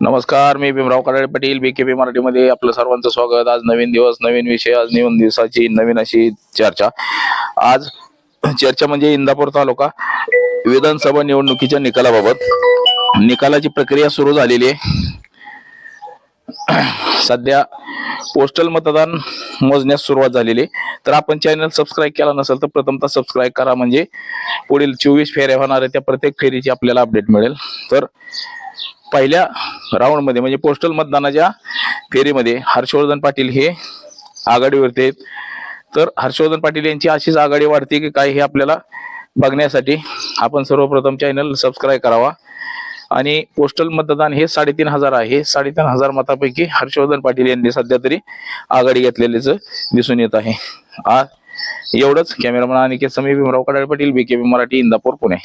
नमस्कार मी Bhimrao Karade Patil B K P मराठीमध्ये आपलं सर्वांचं स्वागत. आज नवीन दिवस नवीन विषय आज नवीन दिवसाची नवीन अशी चर्चा. आज चर्चा म्हणजे इंदापूर तालुका विधानसभा निवडणुकीच्या निकालाबाबत. निकालाची प्रक्रिया सुरू झालेली आहे. सध्या पोस्टल मतदान मोजण्यास सुरुवात झालेली तर आपण चॅनल सबस्क्राईब केला नसेल तर प्रथमतः सबस्क्राईब करा म्हणजे पुढील चोवीस फेऱ्या होणार आहे त्या प्रत्येक फेरीची आपल्याला अपडेट मिळेल. तर पहिल्या राऊंडमध्ये म्हणजे पोस्टल मतदानाच्या फेरीमध्ये हर्षवर्धन पाटील हे आघाडीवरती आहेत तर हर्षवर्धन पाटील यांची अशीच आघाडी वाढते की काय हे आपल्याला बघण्यासाठी आपण सर्वप्रथम चॅनल सबस्क्राईब करावा. आणि पोस्टल मतदान हे साडेतीन हजार आहे. साडेतीन हजार मतापैकी हर्षवर्धन पाटील यांनी सध्या तरी आघाडी घेतलेलीच दिसून येत आहे. आ एवढंच. कॅमेरामन आणि समी भीमराव कडाळे पाटील बी मराठी इंदापूर पुणे.